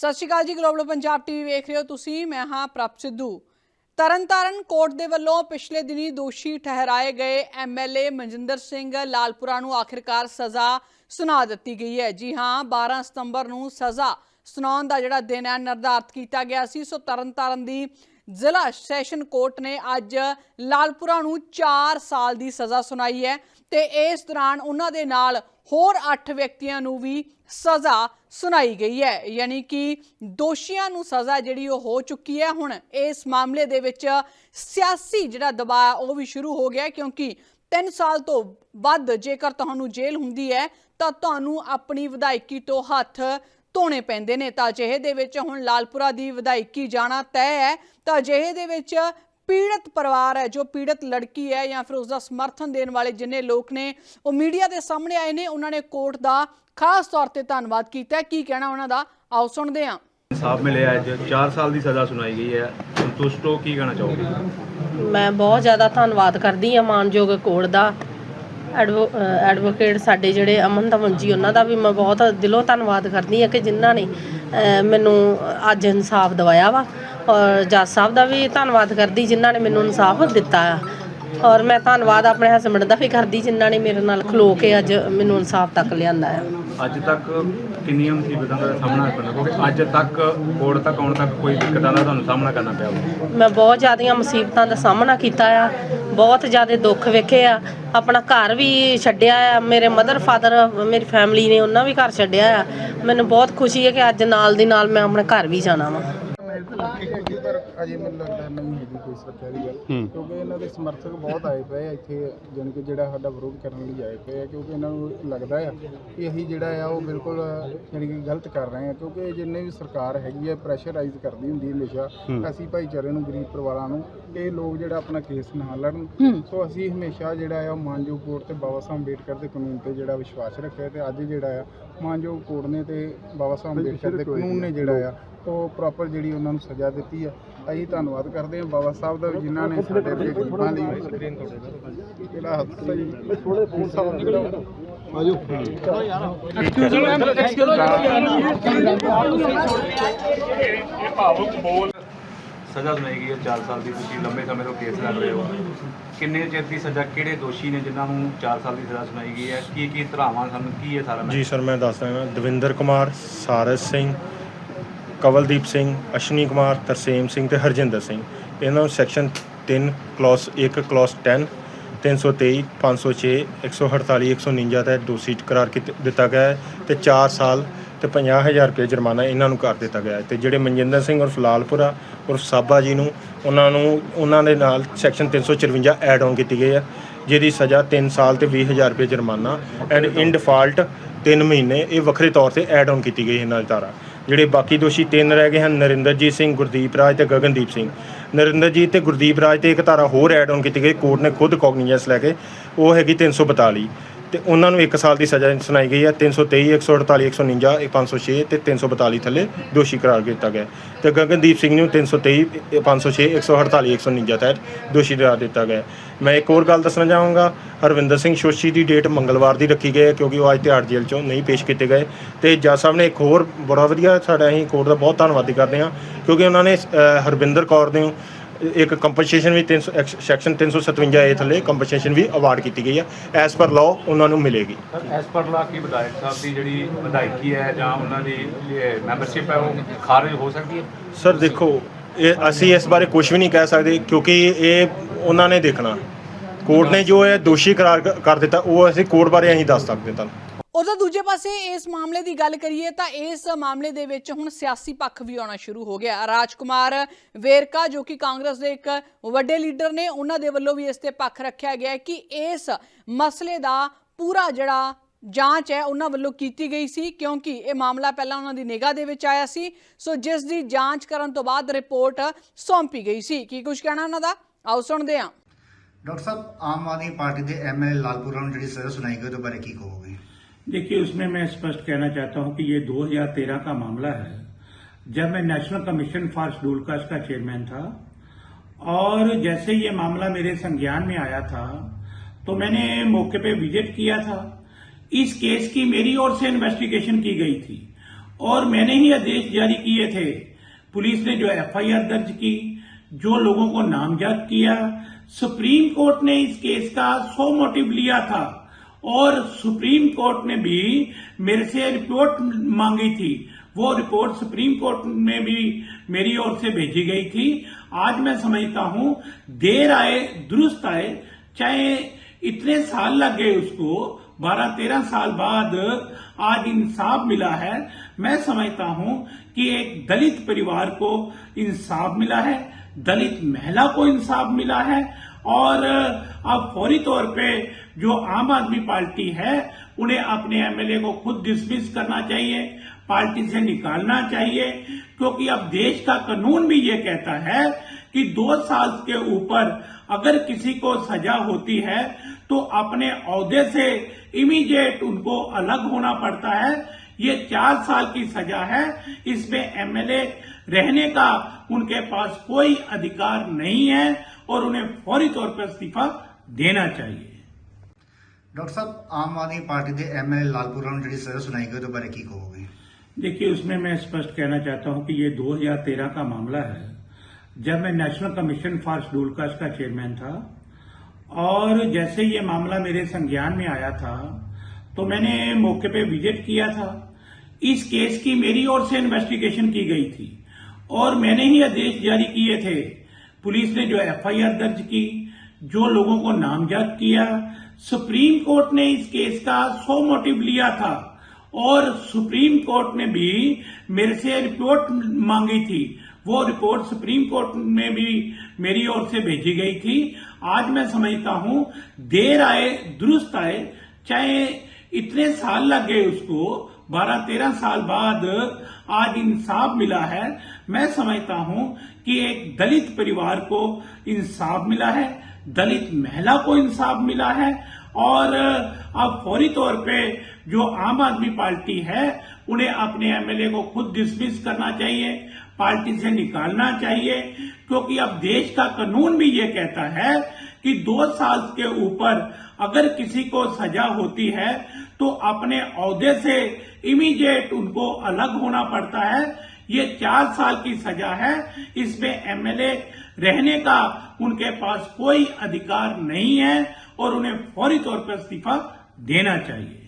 ਸਤਿ ਸ਼੍ਰੀ ਅਕਾਲ ਜੀ global Punjab TV ਵੇਖ ਰਹੇ ਹੋ ਤੁਸੀਂ, ਮੈਂ ਹਾਂ ਪ੍ਰਭ ਸਿੱਧੂ। ਤਰਨਤਾਰਨ ਕੋਰਟ ਦੇ ਵੱਲੋਂ ਪਿਛਲੇ ਦਿਨੀ ਦੋਸ਼ੀ ਠਹਿਰਾਏ ਗਏ ਐਮਐਲਏ ਮਨਜਿੰਦਰ ਸਿੰਘ ਲਾਲਪੁਰਾ ਨੂੰ ਆਖਿਰਕਾਰ ਸਜ਼ਾ ਸੁਣਾ ਦਿੱਤੀ ਗਈ ਹੈ। ਜੀ ਹਾਂ 12 ਸਤੰਬਰ ਨੂੰ ਸਜ਼ਾ ਸੁਣਾਉਣ ਦਾ ਜਿਹੜਾ ਦਿਨ ਹੈ, ਨਿਰਧਾਰਤ ਕੀਤਾ ਗਿਆ ਸੀ। ਸੋ ਤਰਨਤਾਰਨ ਦੀ ਜ਼ਿਲ੍ਹਾ ਸੈਸ਼ਨ ਕੋਰਟ ਨੇ ਅੱਜ ਲਾਲਪੁਰਾ ਨੂੰ 4 ਸਾਲ ਦੀ ਸਜ਼ਾ ਸੁਣਾਈ ਹੈ ਤੇ ਇਸ ਦੌਰਾਨ ਉਹਨਾਂ ਦੇ ਨਾਲ ਹੋਰ 8 ਵਿਅਕਤੀਆਂ ਨੂੰ ਵੀ ਸਜ਼ਾ ਸੁਣਾਈ ਗਈ ਹੈ। ਯਾਨੀ ਕਿ ਦੋਸ਼ੀਆਂ ਨੂੰ ਸਜ਼ਾ ਜਿਹੜੀ ਉਹ ਹੋ ਚੁੱਕੀ ਹੈ। ਹੁਣ ਇਸ ਮਾਮਲੇ ਦੇ ਵਿੱਚ ਸਿਆਸੀ ਜਿਹੜਾ ਦਬਾਅ ਉਹ ਵੀ ਸ਼ੁਰੂ ਹੋ ਗਿਆ ਕਿਉਂਕਿ 3 ਸਾਲ ਤੋਂ ਵੱਧ ਜੇਕਰ ਤੁਹਾਨੂੰ ਜੇਲ੍ਹ ਹੁੰਦੀ ਹੈ ਤਾਂ ਤੁਹਾਨੂੰ ਆਪਣੀ ਵਿਧਾਇਕੀ ਤੋਂ ਹੱਥ ਧੋਣੇ ਪੈਂਦੇ ਨੇ। ਤਾਂ ਅਜਿਹੇ ਦੇ ਵਿੱਚ ਹੁਣ ਲਾਲਪੁਰਾ ਦੀ ਵਿਧਾਇਕੀ ਜਾਣਾ ਤੈਅ ਹੈ। ਤਾਂ ਅਜਿਹੇ ਦੇ ਵਿੱਚ ਪੀੜਤ ਪਰਿਵਾਰ ਹੈ, ਜੋ ਪੀੜਤ ਲੜਕੀ ਹੈ ਜਾਂ ਫਿਰ ਉਸ ਦਾ ਸਮਰਥਨ ਦੇਣ ਵਾਲੇ ਜਿੰਨੇ ਲੋਕ ਨੇ, ਉਹ ਮੀਡੀਆ ਦੇ ਸਾਹਮਣੇ ਆਏ ਨੇ। ਉਹਨਾਂ ਨੇ ਕੋਰਟ ਦਾ ਖਾਸ ਤੌਰ ਤੇ ਧੰਨਵਾਦ ਕੀਤਾ ਹੈ। ਕੀ ਕਹਿਣਾ ਉਹਨਾਂ ਦਾ? ਆਓ ਸੁਣਦੇ ਹਾਂ। ਇਨਸਾਫ ਮਿਲਿਆ ਅੱਜ 4 ਸਾਲ ਦੀ ਸਜ਼ਾ ਸੁਣਾਈ ਗਈ ਹੈ। ਸੰਤੁਸ਼ਟ ਹੋ ਕੀ ਕਹਿਣਾ ਚਾਹੋਗੇ? ਮੈਂ ਬਹੁਤ ਜ਼ਿਆਦਾ ਧੰਨਵਾਦ ਕਰਦੀ ਹਾਂ ਮਾਨਯੋਗ ਕੋਰਟ ਦਾ। ਐਡਵੋਕੇਟ ਸਾਡੇ ਜਿਹੜੇ ਅਮਨ ਦਮਨ ਜੀ ਉਹਨਾਂ ਦਾ ਵੀ ਮੈਂ ਬਹੁਤ ਦਿਲੋਂ ਧੰਨਵਾਦ ਕਰਦੀ ਹਾਂ ਕਿ ਜਿਨ੍ਹਾਂ ਨੇ ਮੈਨੂੰ ਅੱਜ ਇਨਸਾਫ ਦਿਵਾਇਆ ਵਾ। ਔਰ ਜੱਜ ਸਾਹਿਬ ਦਾ ਵੀ ਧੰਨਵਾਦ ਕਰਦੀ ਜਿਨ੍ਹਾਂ ਨੇ ਮੈਨੂੰ ਇਨਸਾਫ ਦਿੱਤਾ ਆ। ਔਰ ਮੈਂ ਧੰਨਵਾਦ ਆਪਣੇ ਹਸਬੰਡ ਦਾ ਵੀ ਕਰਦੀ ਜਿਨ੍ਹਾਂ ਨੇ ਮੇਰੇ ਨਾਲ ਖਲੋ ਕੇ ਅੱਜ ਮੈਨੂੰ ਇਨਸਾਫ ਤੱਕ ਲਿਆਂਦਾ ਆ। ਅੱਜ ਤੱਕ ਕਿੰਨੀਆਂ ਮੁਸੀਬਤਾਂ ਦਾ ਸਾਹਮਣਾ ਕਰਨਾ ਕਿਉਂਕਿ ਅੱਜ ਤੱਕ ਕੋਰਟ ਤੱਕ ਆਉਣ ਤੱਕ ਕੋਈ ਦਿੱਕਤਾਂ ਦਾ ਤੁਹਾਨੂੰ ਸਾਹਮਣਾ ਕਰਨਾ ਪਿਆ ਹੋਵੇ ਮੈਂ ਬਹੁਤ ਜ਼ਿਆਦੀਆਂ ਮੁਸੀਬਤਾਂ ਦਾ ਸਾਹਮਣਾ ਕੀਤਾ ਆ, ਬਹੁਤ ਜ਼ਿਆਦਾ ਦੁੱਖ ਵੇਖੇ ਆ। ਆਪਣਾ ਘਰ ਵੀ ਛੱਡਿਆ ਆ, ਮੇਰੇ ਮਦਰ ਫਾਦਰ ਮੇਰੀ ਫੈਮਿਲੀ ਨੇ ਉਹਨਾਂ ਵੀ ਘਰ ਛੱਡਿਆ ਆ। ਮੈਨੂੰ ਬਹੁਤ ਖੁਸ਼ੀ ਹੈ ਕਿ ਅੱਜ ਨਾਲ ਦੀ ਨਾਲ ਮੈਂ ਆਪਣੇ ਘਰ ਵੀ ਜਾਣਾ ਵਾ। ਪਰ ਅਜੇ ਮੈਨੂੰ ਲੱਗਦਾ ਨਹੀਂ ਹੈਗੀ ਕੋਈ ਸੁਰੱਖਿਆ ਦੀ ਗੱਲ। ਕਿਉਂਕਿ ਇਹਨਾਂ ਦੇ ਸਮਰਥਕ ਬਹੁਤ ਆਏ ਪਏ ਆ ਇੱਥੇ ਜਾਣੀ ਕਿ ਜਿਹੜਾ ਸਾਡਾ ਵਿਰੋਧ ਕਰਨ ਲਈ ਆਏ ਪਏ ਆ ਕਿਉਂਕਿ ਇਹਨਾਂ ਨੂੰ ਲੱਗਦਾ ਆ ਕਿ ਅਸੀਂ ਜਿਹੜਾ ਆ ਉਹ ਬਿਲਕੁਲ ਜਾਣੀ ਕਿ ਗਲਤ ਕਰ ਰਹੇ ਆ। ਕਿਉਂਕਿ ਜਿੰਨੇ ਵੀ ਸਰਕਾਰ ਹੈਗੀ ਆ ਪ੍ਰੈਸ਼ਰਾਈਜ਼ ਕਰਦੀ ਹੁੰਦੀ ਹਮੇਸ਼ਾ। ਅਸੀਂ ਭਾਈਚਾਰੇ ਨੂੰ ਗਰੀਬ ਪਰਿਵਾਰਾਂ ਨੂੰ ਇਹ ਲੋਕ ਜਿਹੜਾ ਆਪਣਾ ਕੇਸ ਨਾ ਲੜਨ। ਸੋ ਅਸੀਂ ਹਮੇਸ਼ਾ ਜਿਹੜਾ ਆ ਉਹ ਮਾਨਯੋਗ ਕੋਰਟ ਤੇ ਬਾਬਾ ਸਾਹਿਬ ਅੰਬੇਡਕਰ ਦੇ ਕਾਨੂੰਨ ਤੇ ਜਿਹੜਾ ਵਿਸ਼ਵਾਸ ਰੱਖਿਆ ਤੇ ਅੱਜ ਜਿਹੜਾ ਆ ਮਾਨਯੋਗ ਕੋਰਟ ਨੇ ਤੇ ਬਾਬਾ ਸਾਹਿਬ ਅੰਬੇਡਕਰ ਦੇ ਕਾਨੂੰਨ ਨੇ ਜਿਹੜਾ ਆ ਉਹ ਪ੍ਰੋਪਰ ਜਿਹੜੀ ਉਹਨਾਂ ਨੂੰ ਸਜ਼ਾ ਦਿੱਤੀ ਆ। ਅਸੀਂ ਧੰਨਵਾਦ ਕਰਦੇ ਹਾਂ ਬਾਬਾ ਸਾਹਿਬ ਦਾ ਜਿਨ੍ਹਾਂ ਨੇ ਸਾਡੇ ਵਰਗੇ ਗਰੀਬਾਂ ਲਈ। ਜਿਹੜਾ ਹਾਦਸਾ ਜੀ ਆਜੋ। ਸਜ਼ਾ ਸੁਣਾਈ ਗਈ ਹੈ 4 ਸਾਲ ਦੀ, ਤੁਸੀਂ ਲੰਬੇ ਸਮੇਂ ਤੋਂ ਕੇਸ ਲੜ ਰਹੇ ਹੋ। ਕਿੰਨੇ ਚਿਰ ਦੀ ਸਜ਼ਾ, ਕਿਹੜੇ ਦੋਸ਼ੀ ਨੇ ਜਿਨ੍ਹਾਂ ਨੂੰ 4 ਸਾਲ ਦੀ ਸਜ਼ਾ ਸੁਣਾਈ ਗਈ ਹੈ? ਕੀ ਕੀ ਧਰਾਵਾਂ ਹਨ ਕੀ ਹੈ ਸਾਰਾ ਜੀ ਸਰ, ਮੈਂ ਦੱਸ ਰਿਹਾ ਦਵਿੰਦਰ ਕੁਮਾਰ, ਸਾਰਸ ਸਿੰਘ, ਕਵਲਦੀਪ ਸਿੰਘ, ਅਸ਼ਨੀ ਕੁਮਾਰ, ਤਰਸੇਮ ਸਿੰਘ ਤੇ ਹਰਜਿੰਦਰ ਸਿੰਘ। ਇਹਨਾਂ ਨੂੰ ਸੈਕਸ਼ਨ 3 ਕਲੌਸ 1 ਕਲੌਸ 10 323 506 148 149 ਤਹਿਤ ਦੋਸ਼ੀ ਕਰਾਰ ਕੀਤ- ਦਿੱਤਾ ਗਿਆ ਹੈ ਤੇ 4 ਸਾਲ ਤੇ 50000 ਰੁਪਏ ਜੁਰਮਾਨਾ ਇਹਨਾਂ ਨੂੰ ਕਰ ਦਿੱਤਾ ਗਿਆ ਹੈ। ਤੇ ਜਿਹੜੇ ਮਨਜਿੰਦਰ ਸਿੰਘ ਉਰਫ ਲਾਲਪੁਰਾ ਉਰਫ ਸਾਬਾ ਜੀ ਨੂੰ, ਉਹਨਾਂ ਨੂੰ, ਉਹਨਾਂ ਦੇ ਨਾਲ ਸੈਕਸ਼ਨ 354 ਐਡ ਆਨ ਕੀਤੀ ਗਈ ਹੈ, ਜਿਹਦੀ ਸਜ਼ਾ 3 ਸਾਲ ਤੇ 20000 ਰੁਪਏ ਜੁਰਮਾਨਾ ਐਂਡ ਇਨ ਡਿਫਾਲਟ 3 ਮਹੀਨੇ, ਇਹ ਵੱਖਰੇ ਤੌਰ ਤੇ ਐਡ ਆਨ ਕੀਤੀ ਗਈ ਇਹਨਾਂ ਦੀ ਧਾਰਾ। ਜਿਹੜੇ ਬਾਕੀ ਦੋਸ਼ੀ ਤਿੰਨ ਰਹਿ ਗਏ ਹਨ, ਨਰਿੰਦਰਜੀਤ ਸਿੰਘ, ਗੁਰਦੀਪ ਰਾਜ ਤੇ ਗਗਨਦੀਪ ਸਿੰਘ। ਨਰਿੰਦਰਜੀਤ ਤੇ ਗੁਰਦੀਪ ਰਾਜ ਤੇ ਇੱਕ ਧਾਰਾ ਹੋਰ ਐਡ ਆਨ ਕੀਤੀ ਗਈ ਕੋਰਟ ਨੇ ਖੁਦ ਕੌਗਨੀਜੈਂਸ ਲੈ ਕੇ, ਉਹ ਹੈਗੀ 342 ਤੇ ਉਹਨਾਂ ਨੂੰ 1 ਸਾਲ ਦੀ ਸਜ਼ਾ ਸੁਣਾਈ ਗਈ ਹੈ। 323 148 149 506 ਤੇ 342 ਥੱਲੇ ਦੋਸ਼ੀ ਕਰਾਰ ਦਿੱਤਾ ਗਿਆ ਤੇ ਗਗਨਦੀਪ ਸਿੰਘ ਨੂੰ 323 506 148 149 ਤਹਿਤ ਦੋਸ਼ੀ ਕਰਾਰ ਦਿੱਤਾ ਗਿਆ ਮੈਂ ਇੱਕ ਹੋਰ ਗੱਲ ਦੱਸਣਾ ਚਾਹਾਂਗਾ। ਹਰਵਿੰਦਰ ਸਿੰਘ ਸ਼ੋਸ਼ੀ ਦੀ ਡੇਟ ਮੰਗਲਵਾਰ ਦੀ ਰੱਖੀ ਗਈ ਹੈ ਕਿਉਂਕਿ ਉਹ ਅੱਜ ਤਿਹਾੜ ਜੇਲ੍ਹ ਚੋਂ ਨਹੀਂ ਪੇਸ਼ ਕੀਤੇ ਗਏ। ਤੇ ਜੱਜ ਸਾਹਿਬ ਨੇ ਇੱਕ ਹੋਰ ਬੜਾ ਵਧੀਆ ਸਾਡਾ ਅਸੀਂ ਕੋਰਟ ਦਾ ਬਹੁਤ ਧੰਨਵਾਦੀ ਕਰਦੇ ਹਾਂ ਕਿਉਂਕਿ ਉਹਨਾਂ ਨੇ ਅ, ਹਰਵਿੰਦਰ ਕੌਰ ਦੇ ਇੱਕ ਕੰਪਨਸੇਸ਼ਨ ਵੀ 300 ਐਕਸ- ਸੈਕਸ਼ਨ 357 ਏ ਥੱਲੇ ਕੰਪਨਸੇਸ਼ਨ ਵੀ ਅਵਾਰਡ ਕੀਤੀ ਗਈ ਹੈ ਐਸ ਪਰ ਲਾਅ ਉਹਨਾਂ ਨੂੰ ਮਿਲੇਗੀ। ਐਸ ਪਰ ਲਾ ਕੀ ਵਿਧਾਇਕ ਸਾਹਿਬ ਦੀ ਜਿਹੜੀ ਵਿਧਾਇਕੀ ਹੈ ਜਾਂ ਉਹਨਾਂ ਦੀ ਮੈਂਬਰਸ਼ਿਪ ਹੈ ਉਹ ਖਾਰਜ ਹੋ ਸਕਦੀ ਹੈ? ਸਰ ਦੇਖੋ ਇਹ ਅਸੀਂ ਇਸ ਬਾਰੇ ਕੁਝ ਵੀ ਨਹੀਂ ਕਹਿ ਸਕਦੇ ਕਿਉਂਕਿ ਇਹ ਉਹਨਾਂ ਨੇ ਦੇਖਣਾ। ਕੋਰਟ ਨੇ ਜੋ ਹੈ ਦੋਸ਼ੀ ਕਰਾਰ ਕਰ ਦਿੱਤਾ ਉਹ ਅਸੀਂ ਕੋਰਟ ਬਾਰੇ ਅਸੀਂ ਦੱਸ ਸਕਦੇ ਤੁਹਾਨੂੰ। ਉਦੋਂ ਦੂਜੇ ਪਾਸੇ ਇਸ ਮਾਮਲੇ ਦੀ ਗੱਲ ਕਰੀਏ ਤਾਂ ਇਸ ਮਾਮਲੇ ਦੇ ਵਿੱਚ ਹੁਣ ਸਿਆਸੀ ਪੱਖ ਵੀ ਆਉਣਾ ਸ਼ੁਰੂ ਹੋ ਗਿਆ। ਰਾਜਕੁਮਾਰ ਵੇਰਕਾ, ਜੋ ਕਿ ਕਾਂਗਰਸ ਦੇ ਇੱਕ ਵੱਡੇ ਲੀਡਰ ਨੇ, ਉਹਨਾਂ ਦੇ ਵੱਲੋਂ ਵੀ ਇਸ ਤੇ ਪੱਖ ਰੱਖਿਆ ਗਿਆ ਕਿ ਇਸ ਮਸਲੇ ਦਾ ਪੂਰਾ ਜਿਹੜਾ ਜਾਂਚ ਹੈ, ਉਹਨਾਂ ਵੱਲੋਂ ਕੀਤੀ ਗਈ ਸੀ, ਕਿਉਂਕਿ ਇਹ ਮਾਮਲਾ ਪਹਿਲਾਂ ਉਹਨਾਂ ਦੀ ਨਿਗਾਹ ਦੇ ਵਿੱਚ ਆਇਆ ਸੀ। ਸੋ ਜਿਸ ਦੀ ਜਾਂਚ ਕਰਨ ਤੋਂ ਬਾਅਦ ਰਿਪੋਰਟ ਸੌਂਪੀ ਗਈ ਸੀ। ਕੀ ਕੁਝ ਕਹਿਣਾ ਉਹਨਾਂ ਦਾ? ਆਓ ਸੁਣਦੇ ਹਾਂ। ਡਾਕਟਰ ਸਾਹਿਬ, ਆਮ ਆਦਮੀ ਪਾਰਟੀ ਦੇ ਐਮਐਲਏ ਲਾਲਪੁਰਾ ਨੂੰ ਜਿਹੜੀ ਸਜ਼ਾ ਸੁਣਾਈ ਗਈ, ਉਹਦੇ ਬਾਰੇ ਕੀ ਕਹੋਗੇ? देखिए, उसमें मैं स्पष्ट कहना चाहता हूँ कि ये 2013 का मामला है। जब मैं national commission for schedule caste का चेयरमैन था, और जैसे ये मामला मेरे संज्ञान में आया था तो मैंने मौके पे विज़िट किया था। इस केस की मेरी ओर से इन्वेस्टिगेशन की गई थी, और मैंने ही आदेश जारी किए थे। पुलिस ने जो एफआईआर दर्ज की, जो लोगों को नामजद किया, सुप्रीम कोर्ट ने इस केस का सो मोटिव लिया था। और सुप्रीम कोर्ट ने भी मेरे से रिपोर्ट मांगी थी। वो रिपोर्ट सुप्रीम कोर्ट में भी मेरी ओर से भेजी गई थी। आज मैं समझता हूँ, देर आए, दुरुस्त आए, चाहे इतने साल लग गए उसको बारह तेरह साल बाद आज इंसाफ मिला है। मैं समझता हूँ कि एक दलित परिवार को इंसाफ मिला है, दलित महिला को इंसाफ मिला है और अब फौरी तौर पे जो आम आदमी पार्टी है, उन्हें अपने एमएलए को खुद डिसमिस करना चाहिए, पार्टी से निकालना चाहिए, क्योंकि अब देश का कानून भी ये कहता है कि दो साल के ऊपर अगर किसी को सजा होती है तो अपने औहदे से इमीडिएट उनको अलग होना पड़ता है। ये चार साल की सजा है, इसमें एमएलए रहने का उनके पास कोई अधिकार नहीं है और उन्हें फौरी तौर पर इस्तीफा देना चाहिए ਡਾਕਟਰ ਸਾਹਿਬ ਆਮ ਆਦਮੀ ਪਾਰਟੀ ਦੇ ਐਮਐਲਏ ਲਾਲਪੁਰਾ ਨੂੰ ਜਿਹੜੀ ਸਜ਼ਾ ਸੁਣਾਈ ਗਈ ਉਹਦੇ ਬਾਰੇ ਕੀ ਕਹੋਗੇ देखिए उसमें मैं स्पष्ट कहना चाहता हूं कि ये 2013 का मामला है जब मैं national commission for schedule caste का चेयरमैन था और जैसे ये मामला मेरे संज्ञान में आया था तो मैंने मौके पे विजिट किया था इस केस की मेरी ओर से इन्वेस्टिगेशन की गई थी और मैंने ही आदेश जारी किए थे पुलिस ने जो एफआईआर दर्ज की, जो लोगों को नामजद किया, सुप्रीम कोर्ट ने इस केस का सो मोटिव लिया था। और सुप्रीम कोर्ट ने भी मेरे से रिपोर्ट मांगी थी। वो रिपोर्ट सुप्रीम कोर्ट में भी मेरी ओर से भेजी गई थी। आज मैं समझता हूँ, देर आए, दुरुस्त आए, चाहे इतने साल लग गए उसको बारह तेरह साल बाद आज इंसाफ मिला है। मैं समझता हूँ कि एक दलित परिवार को इंसाफ मिला है, दलित महिला को इंसाफ मिला है और अब फौरी तौर पे जो आम आदमी पार्टी है, उन्हें अपने एमएलए को खुद डिसमिस करना चाहिए, पार्टी से निकालना चाहिए, क्योंकि अब देश का कानून भी ये कहता है कि दो साल के ऊपर अगर किसी को सजा होती है तो अपने औहदे से इमीडिएट उनको अलग होना पड़ता है ये चार साल की सजा है इसमें एमएलए रहने का उनके पास कोई अधिकार नहीं है और उन्हें फौरी तौर पर इस्तीफा देना चाहिए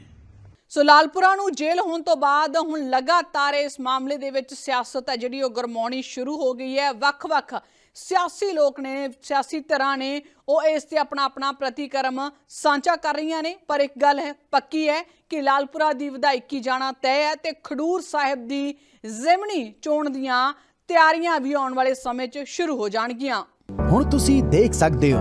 ਸੋ ਲਾਲਪੁਰਾ ਨੂੰ ਜੇਲ੍ਹ ਹੋਣ ਤੋਂ ਬਾਅਦ ਹੁਣ ਲਗਾਤਾਰ ਇਸ ਮਾਮਲੇ ਦੇ ਵਿੱਚ ਸਿਆਸਤ ਹੈ ਜਿਹੜੀ ਉਹ ਗਰਮਾਉਣੀ ਸ਼ੁਰੂ ਹੋ ਗਈ ਹੈ ਵੱਖ-ਵੱਖ ਸਿਆਸੀ ਲੋਕ ਨੇ, ਸਿਆਸੀ ਧਿਰਾਂ ਨੇ, ਉਹ ਇਸ ਤੇ ਆਪਣਾ ਆਪਣਾ ਪ੍ਰਤੀਕਰਮ ਸਾਂਝਾ ਕਰ ਰਹੀਆਂ ਨੇ। ਪਰ ਇੱਕ ਗੱਲ ਹੈ ਪੱਕੀ ਹੈ ਕਿ ਲਾਲਪੁਰਾ ਦੀ ਵਿਧਾਇਕੀ ਜਾਣਾ ਤੈਅ ਹੈ ਤੇ ਖਡੂਰ ਸਾਹਿਬ ਦੀ ਜ਼ਿਮਨੀ ਚੋਣ ਦੀਆਂ ਤਿਆਰੀਆਂ ਵੀ ਆਉਣ ਵਾਲੇ ਸਮੇਂ 'ਚ ਸ਼ੁਰੂ ਹੋ ਜਾਣਗੀਆਂ। ਹੁਣ ਤੁਸੀਂ ਦੇਖ ਸਕਦੇ ਹੋ